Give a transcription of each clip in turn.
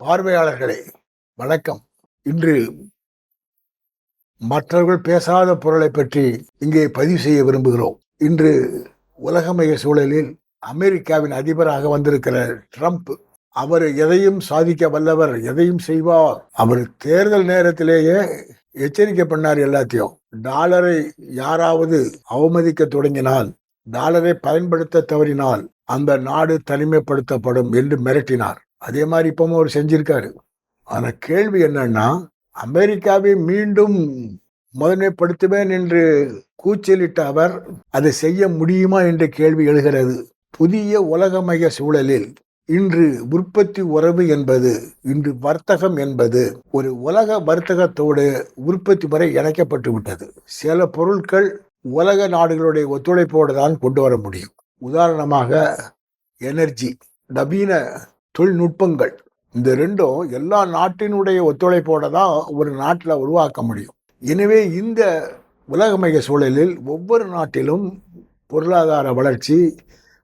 பார்வையாளர்களே வணக்கம். இன்று மற்றவர்கள் பேசாத பொருளை பற்றி இங்கே பதிவு செய்ய விரும்புகிறோம். இன்று உலகமய சூழலில் அமெரிக்காவின் அதிபராக வந்திருக்கிற ட்ரம்ப் அவர் எதையும் சாதிக்க வல்லவர் எதையும் செய்வார். அவர் தேர்தல் நேரத்திலேயே எச்சரிக்கை பண்ணார் எல்லாத்தையும். டாலரை யாராவது அவமதிக்க தொடங்கினால் டாலரை பயன்படுத்த தவறினால் அந்த நாடு தனிமைப்படுத்தப்படும் என்று மிரட்டினார். அதே மாதிரி இப்பவும் அவர் செஞ்சிருக்காரு. ஆனால் கேள்வி என்னன்னா அமெரிக்காவை மீண்டும் முதன்மைப்படுத்துவேன் என்று கூச்சலிட்ட அவர் அதை செய்ய முடியுமா என்ற கேள்வி எழுகிறது. புதிய உலகமய சூழலில் இன்று உற்பத்தி உறவு என்பது இன்று வர்த்தகம் என்பது ஒரு உலக வர்த்தகத்தோடு உற்பத்தி முறை இணைக்கப்பட்டு விட்டது. சில பொருட்கள் உலக நாடுகளுடைய ஒத்துழைப்போடு தான் கொண்டு வர முடியும். உதாரணமாக எனர்ஜி நவீன தொழில்நுட்பங்கள். இந்த ரெண்டும் எல்லா நாட்டினுடைய ஒத்துழைப்போட தான் ஒரு நாட்டில் உருவாக்க முடியும். எனவே இந்த உலகமய சூழலில் ஒவ்வொரு நாட்டிலும் பொருளாதார வளர்ச்சி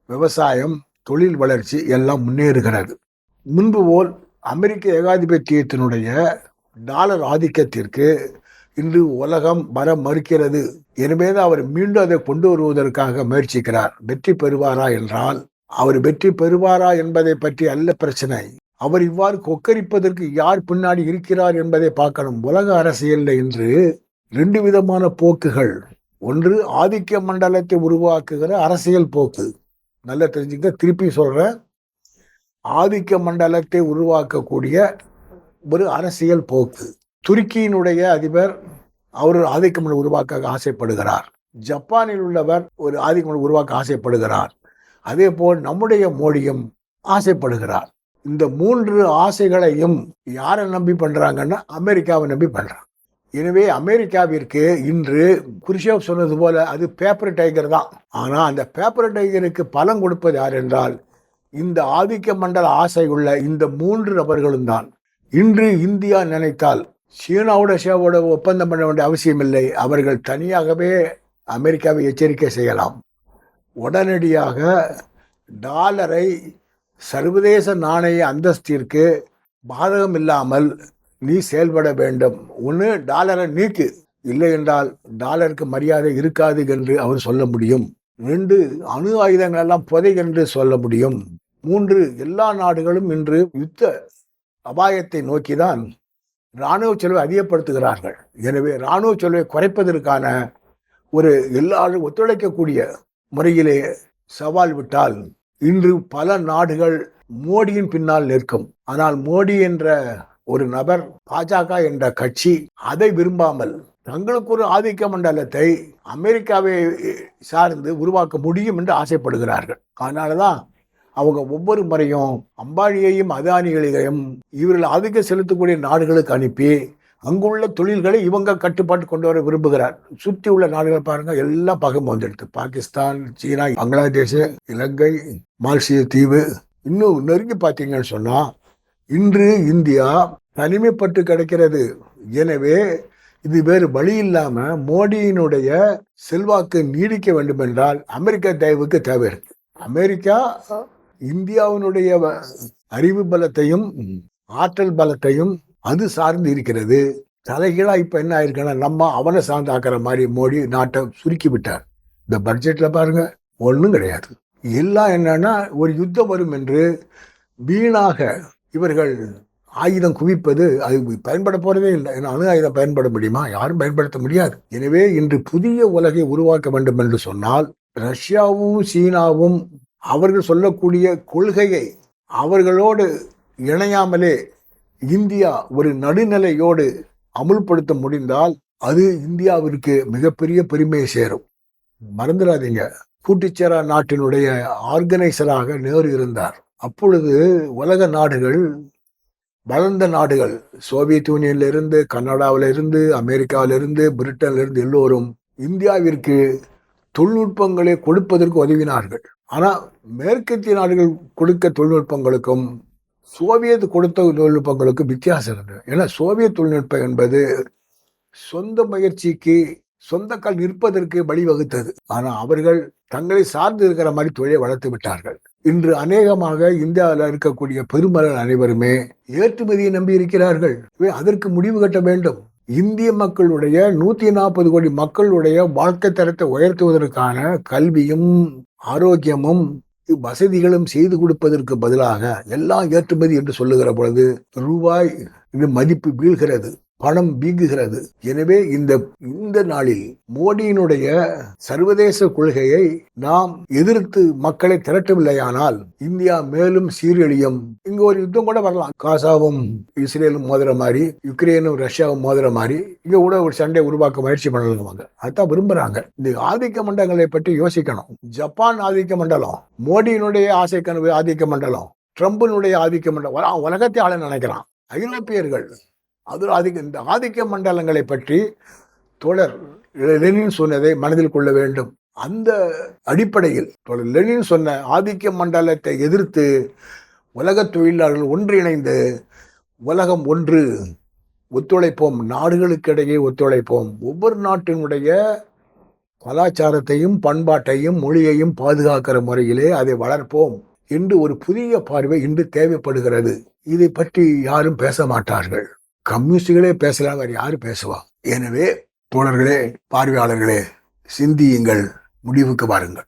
விவசாயம் தொழில் வளர்ச்சி எல்லாம் முன்னேறுகிறது. முன்பு போல் அமெரிக்க ஏகாதிபத்தியத்தினுடைய டாலர் ஆதிக்கத்திற்கு இன்று உலகம் வர மறுக்கிறது. எனவே தான் அவர் மீண்டும் அதை கொண்டு வருவதற்காக முயற்சிக்கிறார். வெற்றி பெறுவாரா என்றால் அவர் வெற்றி பெறுவாரா என்பதை பற்றி அல்ல பிரச்சனை. அவர் இவ்வாறு கொக்கரிப்பதற்கு யார் பின்னாடி இருக்கிறார் என்பதை பார்க்கணும். உலக அரசியலில் இன்று ரெண்டு விதமான போக்குகள். ஒன்று ஆதிக்க மண்டலத்தை உருவாக்குகிற அரசியல் போக்கு. நல்லா தெரிஞ்சுக்க திருப்பி சொல்கிறேன் ஆதிக்க மண்டலத்தை உருவாக்கக்கூடிய ஒரு அரசியல் போக்கு. துருக்கியினுடைய அதிபர் அவர் ஆதிக்கம் உருவாக்க ஆசைப்படுகிறார். ஜப்பானில் உள்ளவர் ஒரு ஆதிக்கம் உருவாக்க ஆசைப்படுகிறார். அதே போல் நம்முடைய மோடியும் ஆசைப்படுகிறார். இந்த மூன்று ஆசைகளையும் யாரை நம்பி பண்ணுறாங்கன்னா அமெரிக்காவை நம்பி பண்ணுறாங்க எனவே அமெரிக்காவிற்கு இன்று குருஷேவ் சொன்னது போல அது பேப்பர் டைகர் தான். ஆனால் அந்த பேப்பர் டைகருக்கு பலம் கொடுப்பது யார் என்றால் இந்த ஆதிக்க மண்டல ஆசை உள்ள இந்த மூன்று நபர்களும் தான். இன்று இந்தியா நினைத்தால் சீனாவோட சேவோட ஒப்பந்தம் பண்ண வேண்டிய அவசியம் இல்லை அவர்கள் தனியாகவே அமெரிக்காவை எச்சரிக்கை செய்யலாம். உடனடியாக டாலரை சர்வதேச நாணய அந்தஸ்திற்கு பாதகம் இல்லாமல் நீ செயல்பட வேண்டும். ஒன்று டாலரை நீக்கு. இல்லை என்றால் டாலருக்கு மரியாதை இருக்காது என்று அவர் சொல்ல முடியும். ரெண்டு அணு ஆயுதங்கள் எல்லாம் புதை என்று சொல்ல முடியும். மூன்று எல்லா நாடுகளும் இன்று யுத்த அபாயத்தை நோக்கிதான் இராணுவ செலவை அதிகப்படுத்துகிறார்கள். எனவே இராணுவ செலவை குறைப்பதற்கான ஒரு எல்லாரும் ஒத்துழைக்கக்கூடிய முறையிலே சவால் விட்டால் இன்று பல நாடுகள் மோடியின் பின்னால் நிற்கும். ஆனால் மோடி என்ற ஒரு நபர் பாஜக என்ற கட்சி அதை விரும்பாமல் தங்களுக்கு ஒரு ஆதிக்க மண்டலத்தை அமெரிக்காவை சார்ந்து உருவாக்க முடியும் என்று ஆசைப்படுகிறார்கள். அதனாலதான் அவங்க ஒவ்வொரு முறையும் அம்பானியையும் அதானிகளையும் இவர்கள் ஆதிக்கம் செலுத்தக்கூடிய நாடுகளுக்கு அனுப்பி அங்குள்ள தொழில்களை இவங்க கட்டுப்பாட்டு கொண்டு வர விரும்புகிறார். சுற்றி உள்ள நாடுகள் பாருங்க எல்லாம் பகம் வந்துடுது பாகிஸ்தான் சீனா பங்களாதேஷ் இலங்கை மால்சிய தீவு இன்னும் நெருங்கி பார்த்தீங்கன்னு சொன்னா இன்று இந்தியா தனிமைப்பட்டு கிடைக்கிறது. எனவே இது வேறு வழி இல்லாம மோடியினுடைய செல்வாக்கு நீடிக்க வேண்டும் என்றால் அமெரிக்க தயவுக்கு தேவை இருக்கு. அமெரிக்கா இந்தியாவினுடைய வ- அறிவு பலத்தையும் ஆற்றல் பலத்தையும் அது சார்ந்து இருக்கிறது. தலைகீழாக இப்போ என்ன ஆயிருக்குன்னா நம்ம அவனை சார்ந்தாக்குற மாதிரி மோடி நாட்டை சுருக்கி விட்டார். இந்த பட்ஜெட்டில் பாருங்க ஒன்றும் கிடையாது. எல்லாம் என்னன்னா ஒரு யுத்தம் வரும் என்று வீணாக இவர்கள் ஆயுதம் குவிப்பது அது பயன்பட போறதே இல்லை. ஏன்னா அணு ஆயுதம் பயன்பட முடியுமா? யாரும் பயன்படுத்த முடியாது. எனவே இன்று புதிய உலகை உருவாக்க வேண்டும் என்று சொன்னால் ரஷ்யாவும் சீனாவும் அவர்கள் சொல்லக்கூடிய கொள்கையை அவர்களோடு இணையாமலே இந்தியா ஒரு நடுநிலையோடு அமுல்படுத்த முடிந்தால் அது இந்தியாவிற்கு மிகப்பெரிய பெருமையை சேரும். மறந்துடாதீங்க. கூட்டுச்சேரா நாட்டினுடைய ஆர்கனைசராக நேரு இருந்தார். அப்பொழுது உலக நாடுகள் வளர்ந்த நாடுகள் சோவியத் யூனியன்ல இருந்து அமெரிக்காவிலிருந்து இருந்து எல்லோரும் இந்தியாவிற்கு தொழில்நுட்பங்களை கொடுப்பதற்கு உதவினார்கள். ஆனால் மேற்கத்திய நாடுகள் கொடுக்க தொழில்நுட்பங்களுக்கும் சோவியத் கொடுத்த தொழில்நுட்பங்களுக்கு வித்தியாசம் இருந்தது ஏன்னா சோவியத் தொழில்நுட்பம் என்பது சொந்த முயற்சிக்கு சொந்த கால் நிற்பதற்கு வழிவகுத்தது. ஆனால் அவர்கள் தங்களை சார்ந்து இருக்கிற மாதிரி தொழிலை வளர்த்து விட்டார்கள். இன்று அநேகமாக இந்தியாவில் இருக்கக்கூடிய பெருமளர் அனைவருமே ஏற்றுமதியை நம்பி இருக்கிறார்கள். அதற்கு முடிவு கட்ட வேண்டும். இந்திய மக்களுடைய நூத்தி நாற்பது கோடி மக்களுடைய வாழ்க்கை தரத்தை உயர்த்துவதற்கான கல்வியும் ஆரோக்கியமும் வசதிகளும் செய்து கொடுப்பதற்கு பதிலாக எல்லாம் ஏற்றுமதி என்று சொல்லுகிற பொழுது ரூபாய் இது மதிப்பு வீழ்கிறது. பணம் வீங்குகிறது. எனவே இந்த இந்த நாளில் மோடியினுடைய சர்வதேச கொள்கையை நாம் எதிர்த்து மக்களை திரட்டவில்லையானால் இந்தியா மேலும் சீரழியும். இங்க ஒரு யுத்தம் கூட வரலாம். காசாவும் இஸ்ரேலும் மோதுற மாதிரி யுக்ரைனும் ரஷ்யாவும் மோதுற மாதிரி இங்க கூட ஒரு சண்டை உருவாக்க முயற்சி பண்ணலாம் அதான் விரும்புறாங்க. இந்த ஆதிக்க மண்டலங்களை பற்றி யோசிக்கணும். ஜப்பான் ஆதிக்க மண்டலம் மோடியினுடைய ஆசை கனவு ஆதிக்க மண்டலம் ட்ரம்பினுடைய ஆதிக்க மண்டலம் உலகத்தை ஆள நினைக்கிறான். ஐரோப்பியர்கள் அது ஆதிக்க இந்த ஆதிக்க மண்டலங்களை பற்றி தோழர் லெனின் சொன்னதை மனதில் கொள்ள வேண்டும். அந்த அடிப்படையில் தோழர் லெனின் சொன்ன ஆதிக்க மண்டலத்தை எதிர்த்து உலக தொழிலாளர்கள் ஒன்றிணைந்து உலகம் ஒன்று ஒத்துழைப்போம் நாடுகளுக்கிடையே ஒத்துழைப்போம். ஒவ்வொரு நாட்டினுடைய கலாச்சாரத்தையும் பண்பாட்டையும் மொழியையும் பாதுகாக்கிற முறையிலே அதை வளர்ப்போம் என்று ஒரு புதிய பார்வை இன்று தேவைப்படுகிறது. இதை பற்றி யாரும் பேச மாட்டார்கள். கம்யூனிஸ்டுகளே பேசலாம் வேறு யாரு பேசுவா? எனவே தோழர்களே பார்வையாளர்களே சிந்தியுங்கள் முடிவுக்கு வாருங்கள்.